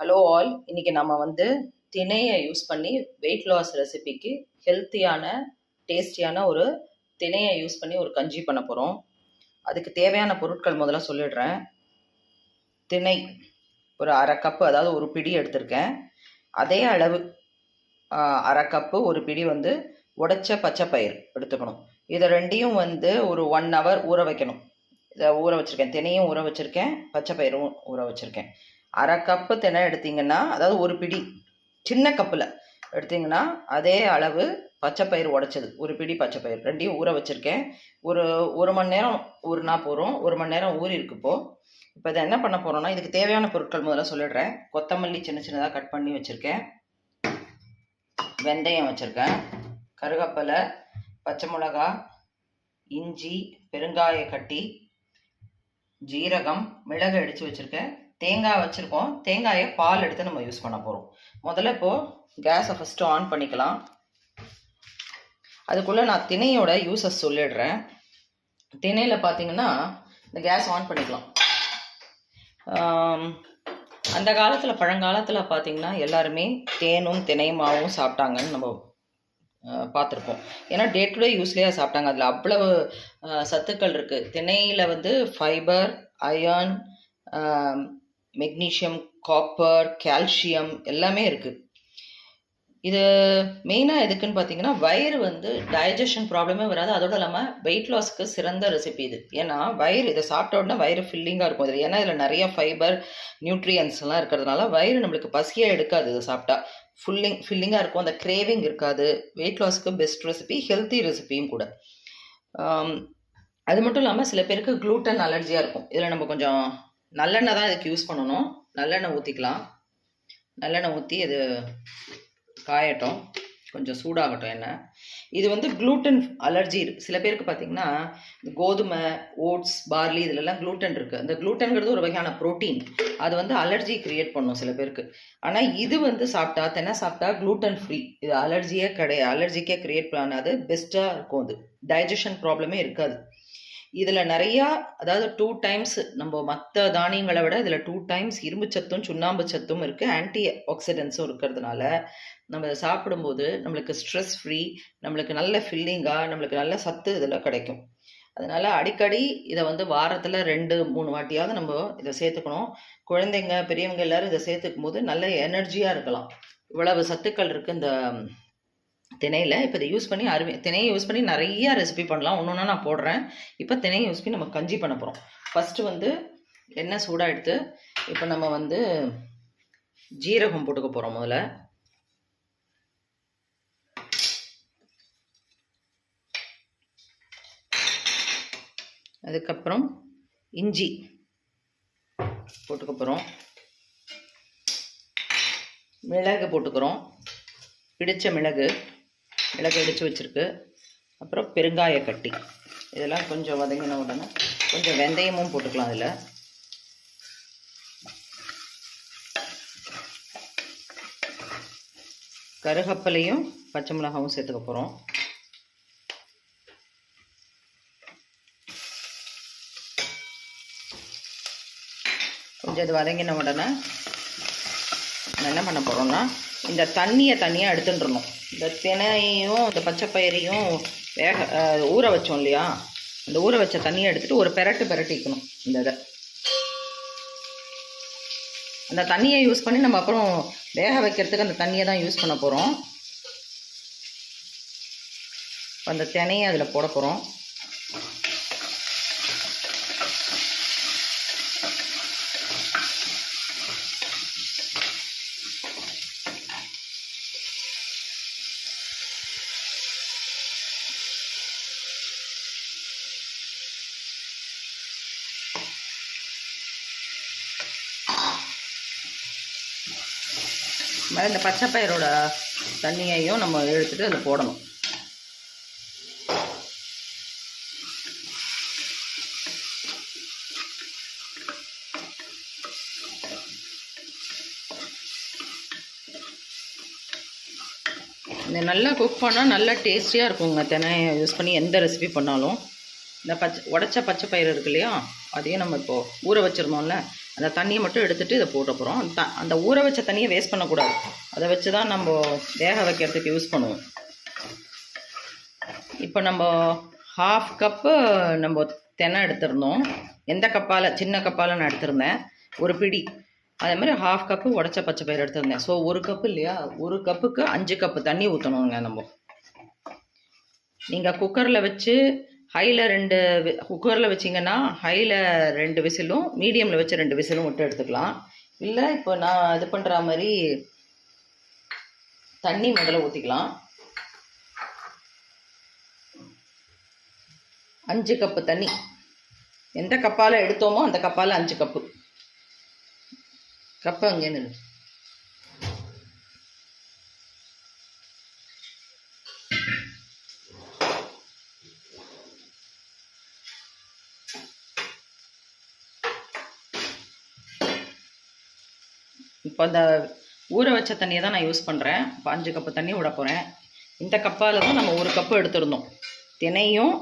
Hello all இன்னைக்கு நம்ம வந்து திணையை யூஸ் பண்ணி வெயிட் லாஸ் ரெசிபிக்கு ஹெல்த்தியான டேஸ்டியான ஒரு திணையை யூஸ் பண்ணி ஒரு கஞ்சி பண்ண போகிறோம் அதுக்கு தேவையான பொருட்கள் முதல்ல சொல்லிடுறேன். திணை ஒரு அரை கப்பு அதாவது ஒரு பிடி எடுத்திருக்கேன். அதே அளவு அரை கப்பு ஒரு பிடி வந்து உடைச்ச பச்சை பயிர் எடுத்துக்கணும். இதை ரெண்டையும் வந்து ஒரு ஒன் ஹவர் ஊற வைக்கணும். இதை ஊற வச்சுருக்கேன். தினையும் ஊற வச்சுருக்கேன். பச்சை பயிரும் ஊற வச்சுருக்கேன். அரை கப்பு தினை எடுத்தீங்கன்னா அதாவது ஒரு பிடி சின்ன கப்பில் எடுத்தீங்கன்னா அதே அளவு பச்சை பயிர் உடைச்சது. ஒரு பிடி பச்சை ரெண்டையும் ஊற வச்சுருக்கேன். ஒரு ஒரு மணி நேரம் ஊறினா போகிறோம் ஒரு மணி நேரம் ஊறி இருக்குப்போ இப்போ. இப்போ இதை என்ன பண்ண போகிறோம்னா இதுக்கு தேவையான பொருட்கள் முதல்ல சொல்லிடுறேன். கொத்தமல்லி சின்ன சின்னதாக கட் பண்ணி வச்சுருக்கேன். வெந்தயம் வச்சுருக்கேன். கருகப்பலை பச்சை மிளகா இஞ்சி பெருங்காய கட்டி ஜீரகம் மிளகு அடித்து வச்சுருக்கேன். தேங்காய் வச்சுருக்கோம். தேங்காயை பால் எடுத்து நம்ம யூஸ் பண்ண போகிறோம் முதல்ல இப்போது கேஸை ஃபஸ்ட்டு ஆன் பண்ணிக்கலாம். அதுக்குள்ளே நான் திணையோட யூஸஸ் சொல்லிடுறேன். திணையில் பார்த்தீங்கன்னா இந்த கேஸ் ஆன் பண்ணிக்கலாம். அந்த காலத்தில் பழங்காலத்தில் பார்த்தீங்கன்னா எல்லாருமே தேனும் திணைமாவும் சாப்பிட்டாங்கன்னு நம்ம பார்த்துருப்போம். ஏன்னா டே டு டே யூஸ்லேயே சாப்பிட்டாங்க. அதில் அவ்வளவு சத்துக்கள் இருக்குது திணையில் வந்து fibre iron magnesium copper calcium எல்லாமே இருக்குது இது மெயினாக எதுக்குன்னு பார்த்தீங்கன்னா வயிறு வந்து டைஜஷன் ப்ராப்ளமே வராது. அதோட இல்லாமல் வெயிட் லாஸ்க்கு சிறந்த ரெசிபி இது. ஏன்னா வயிறு இதை சாப்பிட்ட உடனே வயிறு ஃபில்லிங்காக இருக்கும் இதில். ஏன்னா இதில் நிறைய ஃபைபர் நியூட்ரியன்ஸ்லாம் இருக்கிறதுனால வயிறு நம்மளுக்கு பசியே எடுக்காது இதை சாப்பிட்டா. ஃபுல்லிங் ஃபில்லிங்காக இருக்கும். அந்த கிரேவிங் இருக்காது. வெயிட் லாஸ்க்கு பெஸ்ட் ரெசிபி ஹெல்த்தி ரெசிபியும் கூட. அது மட்டும் இல்லாமல் சில பேருக்கு க்ளூட்டன் அலர்ஜியாக இருக்கும். இதில் நம்ம கொஞ்சம் நல்லெண்ணெய் தான் இதுக்கு யூஸ் பண்ணணும். நல்லெண்ணெய் ஊற்றிக்கலாம் நல்லெண்ணெய் ஊற்றி இது காயட்டும். கொஞ்சம் சூடாகட்டும் எண்ணெய். இது வந்து க்ளூட்டன் அலர்ஜி சில பேருக்கு பார்த்தீங்கன்னா கோதுமை ஓட்ஸ் பார்லி இதுலலாம் க்ளூட்டன் இருக்குது அந்த க்ளூட்டன்கிறது ஒரு வகையான புரோட்டீன் அது வந்து அலர்ஜி கிரியேட் பண்ணும் சில பேருக்கு. ஆனால் இது வந்து சாப்பிட்டா தென்னை சாப்பிட்டா க்ளூட்டன் ஃப்ரீ இது அலர்ஜியே கிடையாது. அலர்ஜிக்கே கிரியேட் பண்ணாது. பெஸ்ட்டாக இருக்கும் அது. டைஜஷன் ப்ராப்ளமே இருக்காது. இதில் நிறையா அதாவது டூ டைம்ஸ் நம்ம மற்ற தானியங்களை விட இதில் டூ டைம்ஸ் இரும்பு சத்தும் சுண்ணாம்பு சத்தும் இருக்குது ஆன்டி ஆக்சிடென்ட்ஸும் இருக்கிறதுனால நம்ம இதை சாப்பிடும்போது நம்மளுக்கு ஸ்ட்ரெஸ் ஃப்ரீ நம்மளுக்கு நல்ல ஃபில்லிங்காக நம்மளுக்கு நல்ல சத்து இதில் கிடைக்கும். அதனால் அடிக்கடி இதை வந்து வாரத்தில் ரெண்டு மூணு வாட்டியாவது நம்ம இதை சேர்த்துக்கணும். குழந்தைங்க பெரியவங்க எல்லாரும் இதை சேர்த்துக்கும் போது நல்ல எனர்ஜியாக இருக்கலாம். இவ்வளவு சத்துக்கள் இருக்குது இந்த திணையில் இப்போ இதை யூஸ் பண்ணி அருமை திணையை யூஸ் பண்ணி நிறைய ரெசிபி பண்ணலாம். ஒன்று ஒன்றா நான் போடுறேன். இப்போ திணையை யூஸ் பண்ணி நம்ம கஞ்சி பண்ண போகிறோம் ஃபஸ்ட்டு வந்து எண்ணெய் சூடாக எடுத்து இப்போ நம்ம வந்து ஜீரகம் போட்டுக்க போகிறோம் முதல்ல. அதுக்கப்புறம் இஞ்சி போட்டுக்க போகிறோம் மிளகு போட்டுக்கிறோம். பிடித்த மிளகு. மிளகு இடித்து வச்சுருக்கு. அப்புறம் பெருங்காய கட்டி. இதெல்லாம் கொஞ்சம் வதங்கின உடனே கொஞ்சம் வெந்தயமும் போட்டுக்கலாம் அதில் கருகப்பலையும் பச்சை மிளகாவும் சேர்த்துக்க போகிறோம் கொஞ்சம் இது வதங்கின உடனே என்ன பண்ண போகிறோம்னா இந்த தண்ணியை தனியாக எடுத்துட்டுருணும் இந்த தினையும் இந்த பச்சை பயிரையும் வேக ஊற வச்சோம் இல்லையா? அந்த ஊற வச்ச தண்ணியை எடுத்துட்டு ஒரு பெரட்டு பெரட்டிக்கணும் இந்த இதை. அந்த தண்ணியை யூஸ் பண்ணி நம்ம அப்புறம் வேக வைக்கிறதுக்கு அந்த தண்ணியை தான் யூஸ் பண்ண போகிறோம் அந்த தினையை அதில் போட போகிறோம் மாதிரி இந்த பச்சை பயிரோட தண்ணியையும் நம்ம எடுத்துட்டு அதில் போடணும். இந்த நல்லா குக் பண்ணால் நல்லா டேஸ்டியாக இருக்குங்க. தினையை யூஸ் பண்ணி எந்த ரெசிபி பண்ணாலும். இந்த பச்சை உடச்ச பச்சை பயிறு இருக்கு இல்லையா? அதையும் நம்ம இப்போது ஊற வச்சுருந்தோம்ல? அந்த தண்ணியை மட்டும் எடுத்துகிட்டு இதை போட்ட போகிறோம் அந்த அந்த ஊற வச்ச தண்ணியை வேஸ்ட் பண்ணக்கூடாது. அதை வச்சு தான் நம்ம வேக வைக்கிறதுக்கு யூஸ் பண்ணுவோம். இப்போ நம்ம ஹாஃப் கப்பு நம்ம தெனை எடுத்திருந்தோம். எந்த கப்பால் சின்ன கப்பால் நான் எடுத்திருந்தேன். ஒரு பிடி. அதே மாதிரி ஹாஃப் கப்பு உடச்ச பச்சை பயிர் எடுத்திருந்தேன். ஸோ ஒரு கப்பு இல்லையா? ஒரு கப்புக்கு அஞ்சு கப்பு தண்ணி ஊற்றணுங்க நம்ம. நீங்கள் குக்கரில் வச்சு ஹையில் ரெண்டு குக்கரில் வச்சிங்கன்னா ஹையில் ரெண்டு விசிலும் மீடியமில் வச்சு ரெண்டு விசிலும் விட்டு எடுத்துக்கலாம். இல்லை இப்போ நான் இது பண்ணுற மாதிரி தண்ணி முதல்ல ஊற்றிக்கலாம் அஞ்சு கப்பு தண்ணி. எந்த கப்பால் எடுத்தோமோ அந்த கப்பால் அஞ்சு கப்பு. கப்பு அங்கே நின்று இப்போ அந்த ஊற வச்ச தண்ணியை தான் நான் யூஸ் பண்ணுறேன் இப்போ அஞ்சு கப்பு தண்ணி விட போகிறேன் இந்த கப்பால் தான் நம்ம ஒரு கப்பு எடுத்திருந்தோம். தினையும்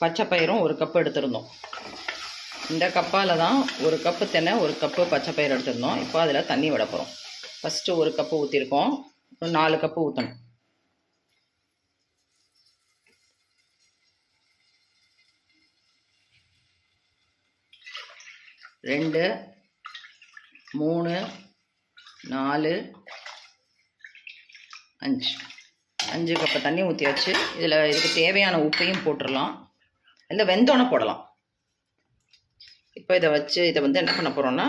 பச்சை பயிரும் ஒரு கப்பு எடுத்திருந்தோம். இந்த கப்பால் தான் ஒரு கப்பு தென்னை ஒரு கப்பு பச்சை பயிர் எடுத்திருந்தோம். இப்போ அதில் தண்ணி விட போகிறோம் ஃபஸ்ட்டு ஒரு கப்பு ஊற்றிருக்கோம் நாலு கப்பு ஊற்றணும் ரெண்டு மூணு நாலு அஞ்சு. அஞ்சு கப்பு தண்ணி ஊற்றி வச்சு இதில் இதுக்கு தேவையான உப்பையும் போட்டுடலாம் இல்லை வெந்தோன்னே போடலாம். இப்போ இதை வச்சு இதை வந்து என்ன பண்ண போகிறோன்னா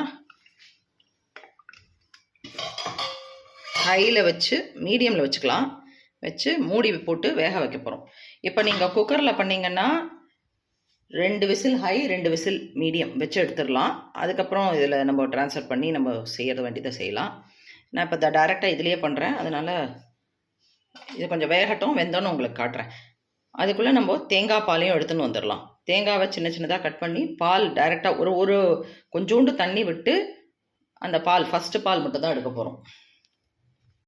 ஹையில் வச்சு மீடியமில் வச்சுக்கலாம். வச்சு மூடி போட்டு வேக வைக்க போகிறோம் இப்போ நீங்கள் குக்கரில் பண்ணிங்கன்னா ரெண்டு விசில் ஹை ரெண்டு விசில் மீடியம் வச்சு எடுத்துடலாம். அதுக்கப்புறம் இதில் நம்ம ட்ரான்ஸ்ஃபர் பண்ணி நம்ம செய்யறது வேண்டியதை செய்யலாம். நான் இப்போ டேரெக்டாக இதுலேயே பண்ணுறேன் அதனால் இது கொஞ்சம் வேகட்டும் வெந்தோன்னு உங்களுக்கு காட்டுறேன். அதுக்குள்ளே நம்ம தேங்காய் பாலையும் எடுத்துன்னு வந்துடலாம். தேங்காவை சின்ன சின்னதாக கட் பண்ணி பால் டைரெக்டாக ஒரு ஒரு கொஞ்சோண்டு தண்ணி விட்டு அந்த பால் ஃபஸ்ட்டு பால் மட்டும் தான் எடுக்க போகிறோம்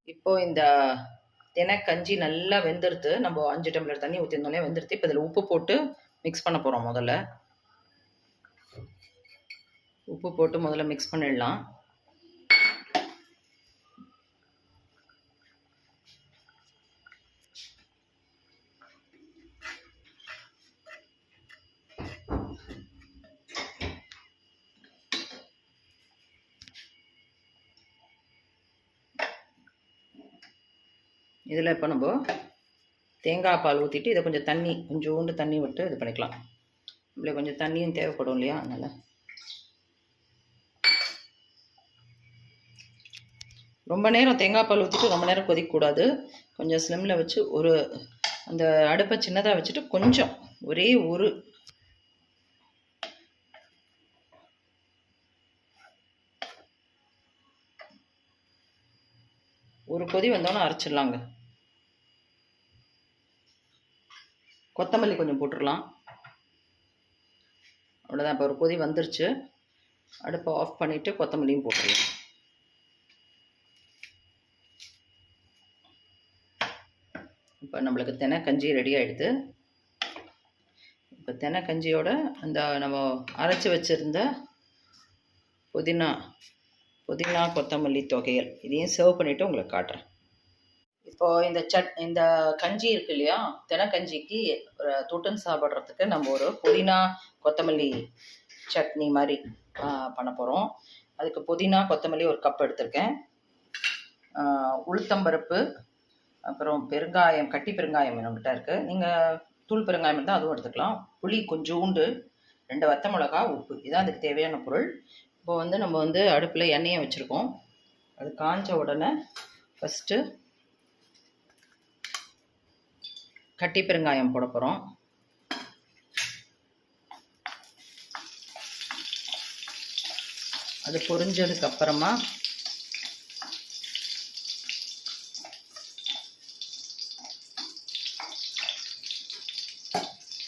இப்போது இந்த தினக்கஞ்சி நல்லா வெந்துடுத்து நம்ம அஞ்சு டம்ளர் தண்ணி ஊற்றிருந்தோன்னே வெந்துடுத்து இப்போ இதில் உப்பு போட்டு மிக்ஸ் பண்ண போகிறோம் முதல்ல. உப்பு போட்டு முதல்ல மிக்ஸ் பண்ணிடலாம். இதில் இப்போ நம்ம தேங்காய் பால் ஊற்றிட்டு இதை கொஞ்சம் தண்ணி கொஞ்சோண்டு தண்ணி விட்டு இது பண்ணிக்கலாம். இப்படி கொஞ்சம் தண்ணியும் தேவைப்படும் இல்லையா? அதனால். ரொம்ப நேரம் தேங்காய் பால் ஊற்றிட்டு ரொம்ப நேரம் கொதிக்கக்கூடாது. கொஞ்சம் ஸ்லிம்மில் வச்சு ஒரு அந்த அடுப்பை சின்னதாக வச்சுட்டு கொஞ்சம் ஒரே ஒரு ஒரு கொதி வந்தோன்னே அரைச்சிடலாங்க. கொத்தமல்லி கொஞ்சம் போட்டுடலாம். அவ்வளோதான் இப்போ ஒரு கொதி வந்துருச்சு. அடுப்பை ஆஃப் பண்ணிவிட்டு கொத்தமல்லியும் போட்டுடலாம். இப்போ நம்மளுக்கு தெனை கஞ்சி ரெடி ஆகிடுது இப்போ தெனை கஞ்சியோட அந்த நம்ம அரைச்சி வச்சுருந்த புதினா புதினா கொத்தமல்லி தொகையல் இதையும் சர்வ் பண்ணிவிட்டு உங்களுக்கு காட்டுறேன். இப்போ இந்த சட் இந்த கஞ்சி இருக்கு இல்லையா? தினக்கஞ்சிக்கு ஒரு தொட்டுன்னு சாப்பிட்றதுக்கு நம்ம ஒரு புதினா கொத்தமல்லி சட்னி மாதிரி பண்ண போகிறோம் அதுக்கு புதினா கொத்தமல்லி ஒரு கப் எடுத்திருக்கேன். உளுத்தம்பருப்பு அப்புறம் பெருங்காயம் கட்டி பெருங்காயம் நம்மகிட்ட இருக்குது நீங்கள் தூள் பெருங்காயம் இருந்தால் அதுவும் எடுத்துக்கலாம். புளி கொஞ்சோண்டு ரெண்டு வத்த மிளகா உப்பு. இதுதான் அதுக்கு தேவையான பொருள். இப்போ வந்து நம்ம வந்து அடுப்பில் எண்ணெயை வச்சுருக்கோம். அது காஞ்ச உடனே ஃபஸ்ட்டு கட்டி பெருங்காயம் போட போகிறோம் அது பொரிஞ்சதுக்கு அப்புறமா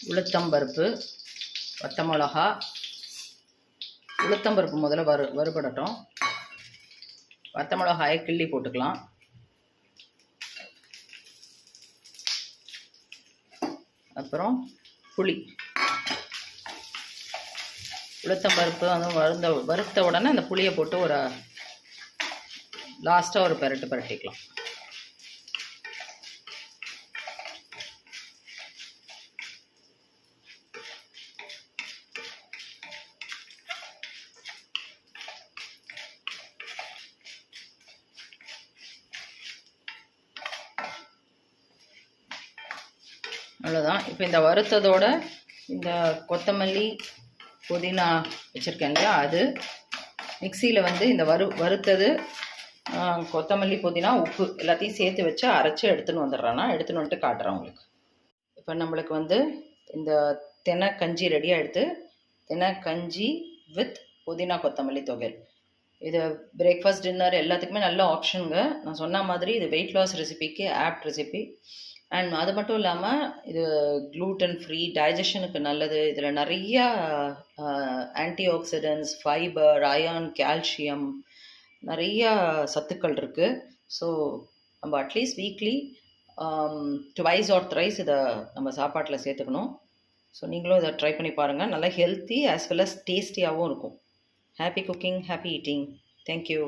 உளுத்தம்பருப்பு வத்த மிளகா. உளுத்தம்பருப்பு முதல்ல வறு வறுபடட்டும். வத்த மிளகாயை கிள்ளி போட்டுக்கலாம். அப்புறம் புளி. உளுத்தம்பருப்பு அந்த வறுந்த வறுத்த உடனே அந்த புளியை போட்டு ஒரு லாஸ்ட்டாக ஒரு பெரட்டு பரட்டிக்கலாம். அவ்வளோதான் இப்போ இந்த வறுத்ததோட இந்த கொத்தமல்லி புதினா வச்சுருக்கேன் இல்லையா? அது மிக்சியில் வந்து இந்த வறு வறுத்தது கொத்தமல்லி புதினா உப்பு எல்லாத்தையும் சேர்த்து வச்சு அரைச்சி எடுத்துன்னு வந்துடுறேன் எடுத்துன்னு வந்துட்டு காட்டுறேன் உங்களுக்கு. இப்போ நம்மளுக்கு வந்து இந்த தெனை கஞ்சி ரெடியாக எடுத்து தெனை கஞ்சி வித் புதினா கொத்தமல்லி தொகைல் இது பிரேக்ஃபாஸ்ட் டின்னர் எல்லாத்துக்குமே நல்ல ஆப்ஷனுங்க நான் சொன்ன மாதிரி இது வெயிட் லாஸ் ரெசிபிக்கு ஆப்ட் ரெசிபி அண்ட் அது மட்டும் இல்லாமல் இது க்ளூட்டன் ஃப்ரீ டைஜஷனுக்கு நல்லது. இதில் நிறையா antioxidants fibre iron calcium நிறையா சத்துக்கள் இருக்குது ஸோ நம்ம at least weekly twice or thrice இதை நம்ம சாப்பாட்டில் சேர்த்துக்கணும். ஸோ நீங்களும் இதை ட்ரை பண்ணி பாருங்கள் நல்லா ஹெல்த்தி ஆஸ் வெல் அஸ் டேஸ்டியாகவும் இருக்கும். Happy cooking happy eating thank you